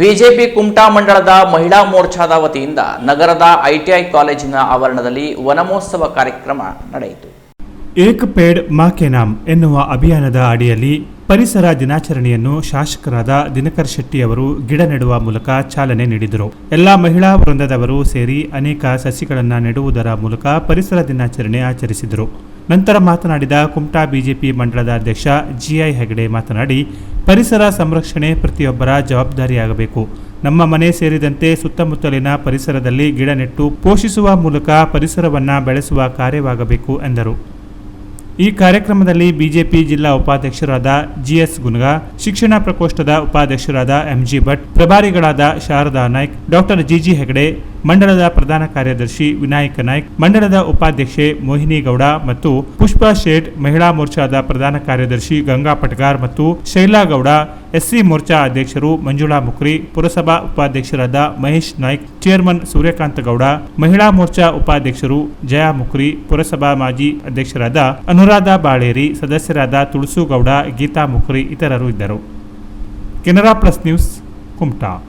BJP Kumta ಮಂಡಳದ ಮಹಿಳಾ ಮೋರ್ಚಾದ ವತಿಯಿಂದ ನಗರದ ಐಟಿಐ ಕಾಲೇಜಿನ ಆವರಣದಲ್ಲಿ ವನಮಹೋತ್ಸವ ಕಾರ್ಯಕ್ರಮ ನಡೆಯಿತು. ಏಕ್ ಪೇಡ್ ಮಾ ಕೆ ನಾಮ್ ಎನ್ನುವ ಅಭಿಯಾನದ ಅಡಿಯಲ್ಲಿ ಪರಿಸರ ದಿನಾಚರಣೆಯನ್ನು ಶಾಸಕರಾದ ದಿನಕರ್ ಶೆಟ್ಟಿ ಅವರು ಗಿಡ ನೆಡುವ ಮೂಲಕ ಚಾಲನೆ ನೀಡಿದರು. ಎಲ್ಲಾ ಮಹಿಳಾ ವೃಂದದವರು ಸೇರಿ ಅನೇಕ ಸಸಿಗಳನ್ನು ನೆಡುವುದರ ಮೂಲಕ ಪರಿಸರ ದಿನಾಚರಣೆ ಆಚರಿಸಿದರು. ನಂತರ ಮಾತನಾಡಿದ ಕುಮಟಾ ಬಿಜೆಪಿ ಮಂಡಳದ ಅಧ್ಯಕ್ಷ ಜಿಐ ಹೆಗಡೆ ಮಾತನಾಡಿ ಪರಿಸರ ಸಂರಕ್ಷಣೆ ಪ್ರತಿಯೊಬ್ಬರ ಜವಾಬ್ದಾರಿಯಾಗಬೇಕು. ನಮ್ಮ ಮನೆ ಸೇರಿದಂತೆ ಸುತ್ತಮುತ್ತಲಿನ ಪರಿಸರದಲ್ಲಿ ಗಿಡ ನೆಟ್ಟು ಪೋಷಿಸುವ ಮೂಲಕ ಪರಿಸರವನ್ನು ಬೆಳೆಸುವ ಕಾರ್ಯವಾಗಬೇಕು, ಎಂದರು. ಈ ಕಾರ್ಯಕ್ರಮದಲ್ಲಿ ಬಿಜೆಪಿ ಜಿಲ್ಲಾ ಉಪಾಧ್ಯಕ್ಷರಾದ ಜಿಎಸ್ ಗುನ್ಗಾ, ಶಿಕ್ಷಣ ಪ್ರಕೋಷ್ಠದ ಉಪಾಧ್ಯಕ್ಷರಾದ ಎಂಜಿ ಭಟ್, ಪ್ರಭಾರಿಗಳಾದ ಶಾರದಾ ನಾಯ್ಕ್, ಡಾಕ್ಟರ್ ಜಿಜಿ ಹೆಗಡೆ ಮಂಡಳದ ಪ್ರಧಾನ ಕಾರ್ಯದರ್ಶಿ ವಿನಾಯಕ ನಾಯ್ಕ್ ಮಂಡಳದ ಉಪಾಧ್ಯಕ್ಷೆ ಮೋಹಿನಿ ಗೌಡ ಮತ್ತು ಪುಷ್ಪಾ ಶೇಟ್, ಮಹಿಳಾ ಮೋರ್ಚಾದ ಪ್ರಧಾನ ಕಾರ್ಯದರ್ಶಿ ಗಂಗಾ ಪಟ್ಗಾರ್ ಮತ್ತು ಶೈಲಾ ಗೌಡ, ಎಸ್ಸಿ ಮೋರ್ಚಾ ಅಧ್ಯಕ್ಷರು ಮಂಜುಳಾ ಮುಕ್ರಿ, ಪುರಸಭಾ ಉಪಾಧ್ಯಕ್ಷರಾದ ಮಹೇಶ್ ನಾಯ್ಕ್, ಚೇರ್ಮನ್ ಸೂರ್ಯಕಾಂತ ಗೌಡ, ಮಹಿಳಾ ಮೋರ್ಚಾ ಉಪಾಧ್ಯಕ್ಷರು ಜಯಾ ಮುಕ್ರಿ, ಪುರಸಭಾ ಮಾಜಿ ಅಧ್ಯಕ್ಷರಾದ ಅನುರಾಧ ಬಾಳೇರಿ, ಸದಸ್ಯರಾದ ತುಳಸು ಗೌಡ ಗೀತಾ ಮುಕ್ರಿ ಇತರರು ಇದ್ದರು. Canara Plus News, Kumta.